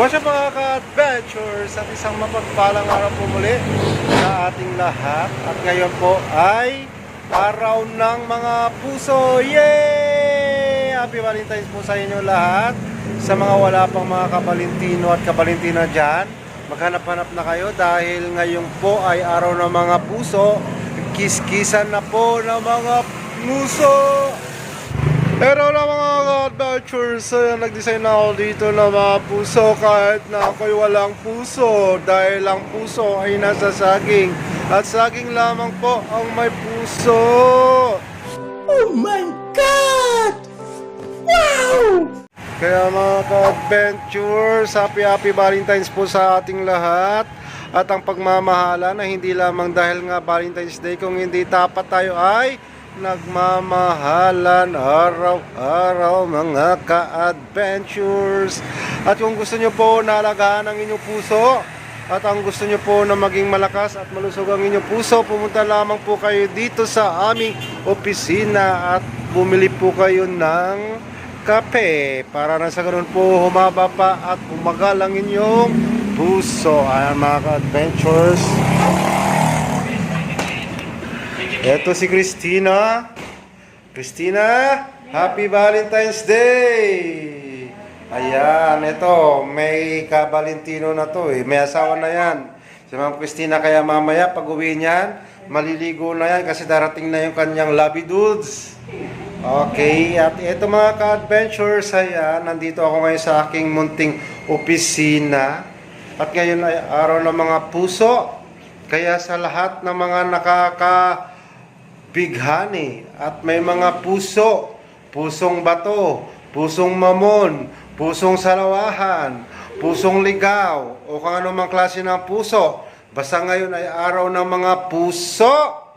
What's up mga ka-adventures at isang mapagpalang araw po muli sa ating lahat. At ngayon po ay araw ng mga puso. Yay! Happy Valentine's po sa inyo lahat. Sa mga wala pang mga kabalintino at kabalintina dyan maghanap-hanap na kayo dahil ngayon po ay araw ng mga puso. Kiskisan na po ng mga puso. Pero na mga adventures, uh, nag-design na ako dito na mga puso kahit na ako'y walang puso dahil ang puso ay nasa saging at saging lamang po ang may puso. Oh my God! Wow! Kaya mga ka-adventures, happy happy Valentine's po sa ating lahat. At ang pagmamahala na hindi lamang dahil nga Valentine's Day, kung hindi tapat tayo ay nagmamahalan araw-araw mga ka-adventures. At kung gusto nyo po nalagaan ang inyong puso, at ang gusto nyo po na maging malakas at malusog ang inyong puso, pumunta lamang po kayo dito sa aming opisina at bumili po kayo ng kape para na sa ganun po humaba pa at umagal ang inyong puso. Ayan mga ka-adventures. Ito si Christina. Christina, Happy Valentine's Day! Ayan, ito, may kabalintino na to eh. May asawa na yan. Si Ma'am Christina, kaya mamaya pag uwi niyan, maliligo na yan kasi darating na yung kanyang lovey dudes. Okay, at ito mga ka-adventures, ayan, nandito ako ngayon sa aking munting opisina. At ngayon ay araw ng mga puso. Kaya sa lahat ng mga nakaka bighani at may mga puso, pusong bato, pusong mamon, pusong salawahan, pusong ligaw, o kung anumang klase ng puso. Basta ngayon ay araw ng mga puso.